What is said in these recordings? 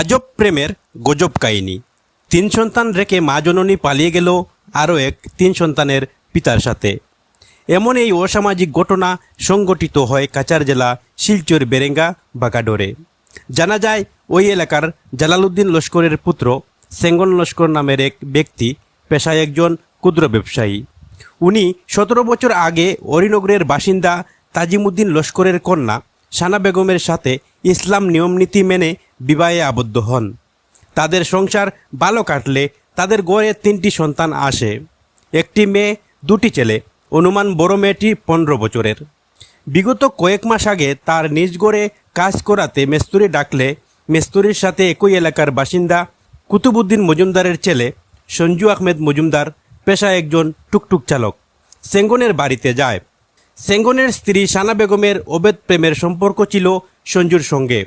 আজব প্রেমের গজব কাহিনী। তিন সন্তান রেখে মা জননী পালিয়ে গেল আরও এক তিন সন্তানের পিতার সাথে। এমন এই অসামাজিক ঘটনা সংগঠিত হয় কাচার জেলা শিলচর বেরেঙ্গা বাগাডোরে। জানা যায়, ওই এলাকার জালালউদ্দিন লস্করের পুত্র সেঙ্গন লস্কর নামের এক ব্যক্তি, পেশায় একজন ক্ষুদ্র ব্যবসায়ী। উনি সতেরো বছর আগে অরিনগরের বাসিন্দা তাজিমুদ্দিন লস্করের কন্যা সানা বেগমের সাথে ইসলাম নিয়মনীতি মেনে বিবাহে আবদ্ধ হন। তাদের সংসার ভালো কাটলে তাদের গড়ে তিনটি সন্তান আসে। একটি মেয়ে, দুটি ছেলে, অনুমান বড় মেয়েটি পনেরো বছরের। বিগত কয়েক মাস আগে তার নিজ গড়ে কাজ করাতে মেস্তুরি ডাকলে মেস্তুরির সাথে একই এলাকার বাসিন্দা কুতুবুদ্দিন মজুমদারের ছেলে সঞ্জু আহমেদ মজুমদার, পেশায় একজন টুকটুক চালক। সেঙ্গনের বাড়িতে যায়। সেঙ্গনের স্ত্রী সানা বেগমের অবেদ প্রেমের সম্পর্ক ছিল সঞ্জুর সঙ্গে।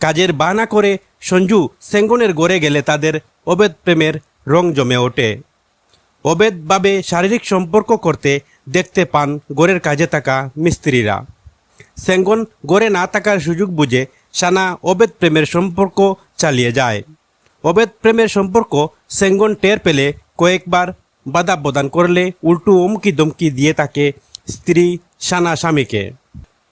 কাজের বাহানা করে সঞ্জু সেঙ্গনের গড়ে গেলে তাদের অবেদ প্রেমের রং জমে ওঠে। অবেধভাবে শারীরিক সম্পর্ক করতে দেখতে পান গড়ের কাজে থাকা মিস্ত্রিরা। সেঙ্গন গড়ে না থাকার সুযোগ বুঝে সানা অবেদ প্রেমের সম্পর্ক চালিয়ে যায়। অবেদ প্রেমের সম্পর্ক সেঙ্গন টের পেলে কয়েকবার বাধা প্রদান করলে উল্টো উমকি দমকি দিয়ে তাকে স্ত্রী সানা স্বামীকে।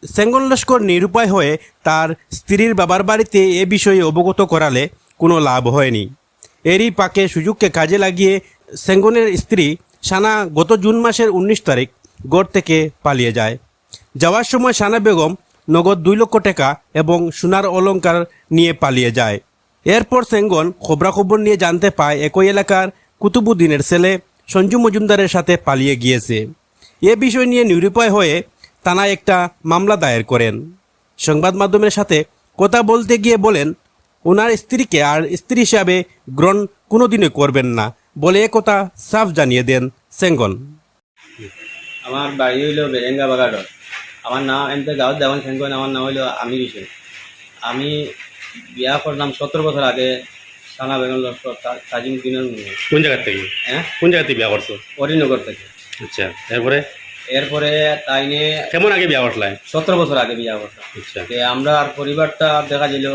সেঙ্গন লস্কর নিরুপায় হয়ে তার স্ত্রীর বাবার বাড়িতে এ বিষয়ে অবগত করালে কোনো লাভ হয়নি। এরই পাকে সুযোগকে কাজে লাগিয়ে সেঙ্গনের স্ত্রী সানা গত জুন মাসের উনিশ তারিখ গড় থেকে পালিয়ে যায়। যাওয়ার সময় সানা বেগম নগদ দুই লক্ষ টাকা এবং সোনার অলংকার নিয়ে পালিয়ে যায়। এরপর সেঙ্গন খবরাখবর নিয়ে জানতে পায় একই এলাকার কুতুবুদ্দিনের ছেলে সঞ্জু মজুমদারের সাথে পালিয়ে গিয়েছে। এ বিষয় নিয়ে নিরুপায় হয়ে থানায় একটা মামলা দায়ের করেন। সংবাদ মাধ্যমের সাথে কথা বলতে গিয়ে বলেন ওনার স্ত্রীকে আর স্ত্রী হিসাবে গ্রহণ কোনোদিনই করবেন না। বলে একথা সাফ জানিয়ে দেন সেঙ্গন। আমার বাড়ি হইল বেরেঙ্গা বাগাডর আমার নাম এমনি গাঁৱত দেওয়ান সেনকন আমার নাম হইল আমির হোসেন। আমি বিয়া করলাম সতেরো বছর আগে সানা বেগম লস্কর তাজিম দিনের কোন জায়গা থেকে? হ্যাঁ? কোন জায়গা থেকে বিয়া করছ? অরিনগর থেকে। আচ্ছা এরপরে? এরপরে তাইনে কেমন আগে বিয়া করলাই সতেরো বছর আগে বিয়া করলাম আচ্ছা। আমরা আর পরিবারটা দেখা গেল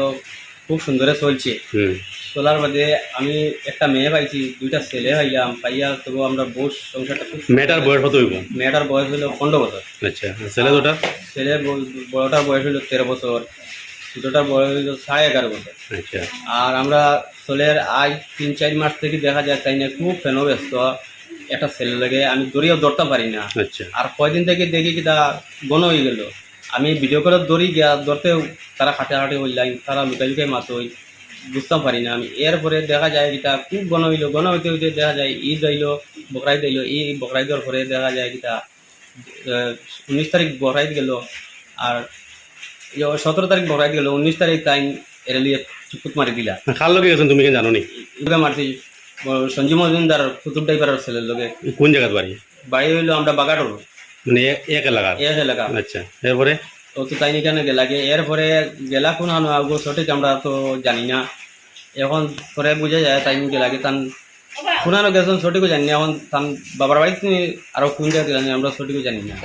খুব সুন্দরে চলছে। চলার বাদে আমি একটা মেয়ে পাইছি দুইটা ছেলে পাইলাম পাইয়া তবু আমরা বস সংসারটা খুব মেয়েটার বয়স কত হইব? মেয়েটার বয়স হলো পনেরো বছর। আচ্ছা ছেলে দুটা? ছেলে বড়টার বয়স হলো তেরো বছর ছোটটার বয়স হলো সাড়ে এগারো বছর। আচ্ছা। আর আমরা ছেলের আজ তিন চার মাস থেকে দেখা যায় তাই না খুব ফেন ব্যস্ত। একটা ছেলে লাগে আমি দড়িও ধরতে পারি না। আচ্ছা। আর কয়দিন থেকে দেখি কি তা গণ হয়ে গেল। আমি ভিডিও করে দড়ি গিয়া ধরতে তারা খাটে হইলাই তারা লুকাই লুকাই মাছ হই বুঝতাম পারি না আমি। এরপরে দেখা যায় কিতা খুব গণ হইল গণ হইতে হইতে দেখা যায় ঈদ আইল বকরাই দিল। এই বকরাই দেওয়ার পরে দেখা যায় কিতা উনিশ তারিখ বকরাই গেল আর সতেরো তারিখ বকরাই গেল। উনিশ তারিখ তাই এরা লিয়ে চুপুত মারি দিলা। কার লগে গেছেন তুমি কেন জানো নি এগুলো মারছি। সঞ্জীব মজুমদার কুতুব ড্রাইভারের ছেলের লোকে। কোন জায়গার বাড়ি? বাড়ি হইল আমরা বাগাটোর মানে এক এলাকা এক এলাকা। আচ্ছা এরপরে? তো তো তাই কেন গেলা গে। এরপরে গেলা কোন আনো আগো সঠিক আমরা তো জানি না। এখন পরে বুঝা যায় তাই গেলা গে তান কোনানো গেছেন সঠিকও জানি না। এখন তান বাবার বাড়িতে আরও কোন জায়গায় জানি আমরা সঠিকও জানি না।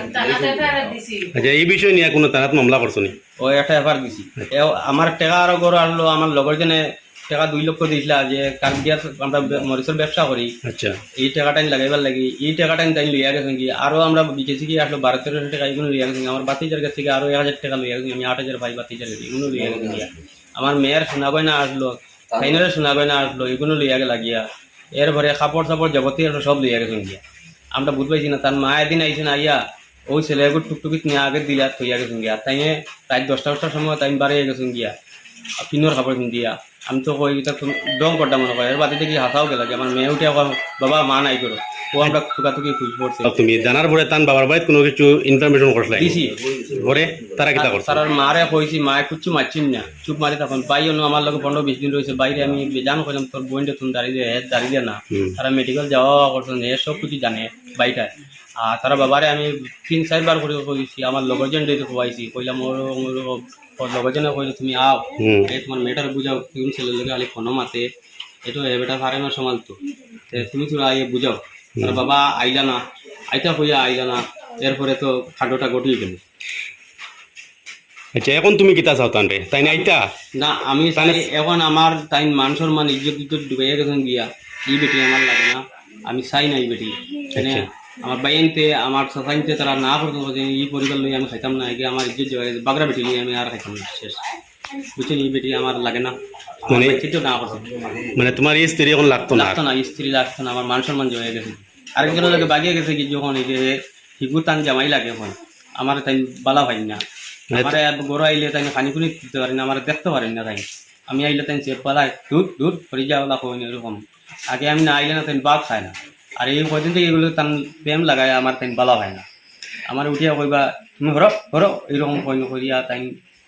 আচ্ছা এই বিষয় নিয়ে কোনো তারাত মামলা করছ নি? ও একটা এফার দিছি। এ আমার টাকা আরও গড় আনলো আমার লগর জনে টাকা দুই লক্ষ দিয়েছিল যে কাল দিয়া আমরা মরিচের ব্যবসা করি। আচ্ছা। এই টাকাটা লাগাইবার লাগে। এই টাকাটা তাই লইয়া গেছেন কি আরও আমরা বিকেছি কি আসলো বারো তেরোশো টাকা এগুলো লইয়া গেছেন আমার বাতিজার কাছ থেকে আরও এক হাজার টাকা লইয়া গেছেন আমি আট হাজার পাই বাতিজার এগুলো লইয়া গিয়া। আমার মেয়ের সোনা গয়না আসলো। ফাইনালের সোনা গয়না আসলো। এগুলো লইয়া গেলা গিয়া। এরপরে কাপড় চাপড় যাবতীয় আসলো সব লইয়া গেছেন গিয়া। আমরা বুঝ পাইছি না তার মা একদিন আইসেন আইয়া ওই ছেলেগুলো টুকটুকিত নিয়ে আগে দিলা থইয়া গেছেন গিয়া। তাই তাই দশটা দশটার সময় তাই বাড়িয়ে গেছেন গিয়া। পিনোর কাপড় দিয়া। আমি তো কই এটা ডং করতাম মনে করে এর দেখি হাসাও গেল আমার মেয়ে উঠে কয়, বাবা মা নাই করো। ও আমরা টুকাটুকি খুঁজ পড়ছে। তুমি জানার পরে তান বাবার বাড়িতে কোনো কিছু ইনফরমেশন করছিলে দিছি। পরে তারা কিতা করছে? তার মারে কইছি মায়ে কুচ্ছু মারছিন না চুপ মারি তখন বাই অন্য আমার লগে পনেরো বিশ দিন রয়েছে। বাইরে আমি জান কইলাম তোর বোনটা তুমি দাঁড়িয়ে দিয়ে দাঁড়িয়ে না। তারা মেডিকেল যাওয়া করছেন এ সব কিছু জানে বাইটায় আর তারা বাবারে আমি তিন চারবার করে কইছি আমার লগরজন যেতে খোয়াইছি। কইলাম ওর ওর লগরজনে কইলে তুমি আও। এই তোমার মেয়েটার বুঝাও তুমি ছেলের লোকে খালি ফোনও মাতে এটা এ বেটা পারে না সমাল তো। তুমি তোরা আইয়ে বুঝাও। তার বাবা আইলা না। আইতা হইয়া আইলা না। এরপরে তো খাডোটা গটিয়ে গেল আচ্ছা এখন তুমি কিতা চাও তান রে তাই না আইতা? না আমি চাই এখন আমার তাই মান সম্মান ইজ্জত ইজ্জত ডুবে গেছেন গিয়া। এই বেটি আমার লাগে না। আমি চাই না এই বেটি। মানে আমার বাইনতে আমার সোসাইতে তারা না করতে পারছে এই পরিবার লই আমি খাইতাম না এগে আমার ইজ্জত জয় বাগড়া বেটি লই আমি আর খাইতাম না শেষ। বুঝছেন এই বেটি আমার লাগে না। মানে কিছু না করছে মানে তোমার এই স্ত্রী এখন লাগতো না? লাগতো না স্ত্রী লাগতো না আমার মান সম্মান জয়ে গেছে। আরেকজনের লোকে বাগিয়ে গেছে কি যখন এই যে হিগু টান জামাই লাগে এখন আমার তাই বালা ভাই না। আমার গরু আইলে তাই খানি খুনি দিতে পারি না আমার দেখতে পারেন না তাই। আমি আইলে তাই চেপ পালাই দুধ দুধ করে যাওয়া হয় এরকম আগে আমি না আইলে না তাই বাপ খায় না। আর এই থেকে এগুলো তান প্রেম লাগায় আমার তাই বালা হয় না। আমার উঠিয়া কইবা তুমি হরো হরো এরকম কই করিয়া তাই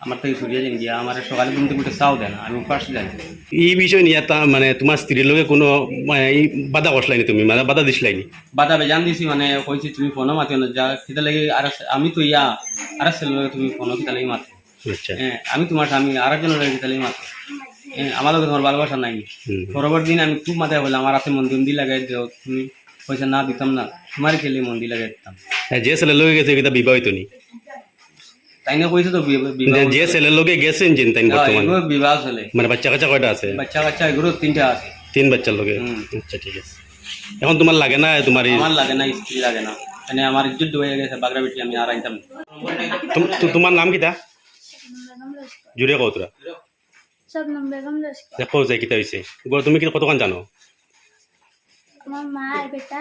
আমার থেকে সরিয়ে যান গিয়া আমার সকালে ঘুম থেকে উঠে চাও দেয় না আমি উপাস যাই। এই বিষয় নিয়ে তা মানে তোমার স্ত্রীর লগে কোনো মানে, এই বাধা বসলাইনি তুমি মানে বাধা দিসলাইনি? বাধা বেজান দিছি মানে কইছি তুমি ফোনও মাতিও না যা সেটা লাগি আর আমি তো ইয়া আর ছেলে তুমি ফোনও সেটা লাগি মাতো। আচ্ছা। হ্যাঁ আমি তোমার স্বামী আরেকজনের লাগে সেটা লাগি মাতো। হ্যাঁ আমার লগে ভালোবাসা নাই। পরবর্তী দিন আমি খুব মাথায় বললাম আমার হাতে মন্দির লাগাই দিও। তুমি পয়সা না দিতাম না তোমারই খেলে মন্দির লাগাই দিতাম। হ্যাঁ, যে ছেলের লগে গেছে এটা বিবাহিত নি। তাই না কইছে তো যে ছেলের লগে গেছেন জিন তাই বর্তমানে? বিবাহ চলে মানে বাচ্চা কাচ্চা কয়টা আছে? বাচ্চা কাচ্চা এগুলো তিনটা আছে। তিন বাচ্চার লগে? হুম। আচ্ছা ঠিক আছে। এখন তোমার লাগে না তোমার আমার লাগে না স্ত্রী লাগে না। মানে আমার ইজ্জত ডুবে গেছে বাগড়া বেটি আমি আর আইতাম তু- তোমার নাম কিতা জুড়ে কও তোরা। শবনম বেগম লস্কর। দেখো যে কিতা হয়েছে তুমি কি কতক্ষণ জানো? আমার মা আর বেটা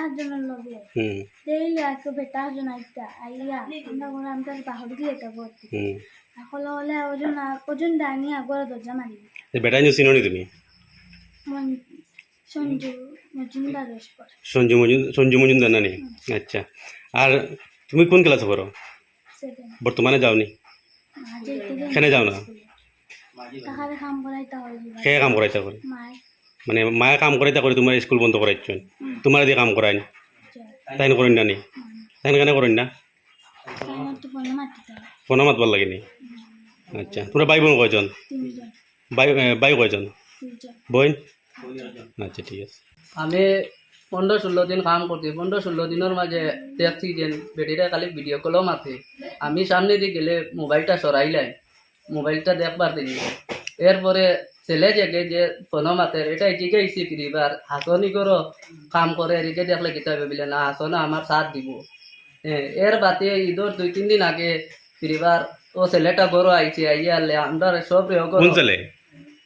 লগে। হুম। বেটা আইতা আইয়া আমরা করে আমি তার দিয়ে এটা করতে হুম। এখন হলে ওজন ওজন ডানি আগর দরজা মারি নিয়ে চিনো নি তুমি? সঞ্জু মজুমদার লস্কর সঞ্জু সঞ্জু মজুমদার নানি? আচ্ছা। আর তুমি কোন ক্লাসে পড়ো বর্তমানে যাওনি? কেনে যাও না? কে কাম করাইতে করে মানে মায়ে কাম করাইতে করে তোমার স্কুল বন্ধ করাইছেন। তোমার দিয়ে কাম করাইন। তাই করেন না নি? তাই কেন করেন না? ফোনে মাতবার লাগেনি। আচ্ছা তোমরা ভাই বোন কয়জন? ভাই ভাই কয়জন? বোন? আচ্ছা ঠিক আছে। আমি পনেরো ষোলো দিন কাম করছি। পনেরো ষোলো দিনের মাঝে দেখছি যে বেটিরা খালি ভিডিও কলও মাতে আমি সামনে দিয়ে গেলে মোবাইলটা সরাইলাই। মোবাইলটা দেখবার দিন এরপরে ছেলে জেগে যে ফোন মাতে এটা এদিকে আইসি ফিরিবার হাসনি করো কাম করে এদিকে দেখলে কিতা ভেবিলে না হাসনা আমার সাথ দিব। হ্যাঁ, এর বাতে ঈদর দুই তিন দিন আগে ফিরিবার ও ছেলেটা বড় আইছে আইয়া আমরা সব কোন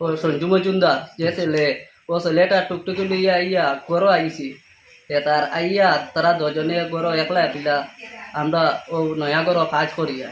ও সঞ্জু মজুমদার যে ছেলে ও ছেলেটা টুকটুকি লইয়া আইয়া গরো আইছি। এ তার আইয়া তারা দুজনে গরো একলা পিলা আমরা ও নয়া গরো কাজ করিয়া।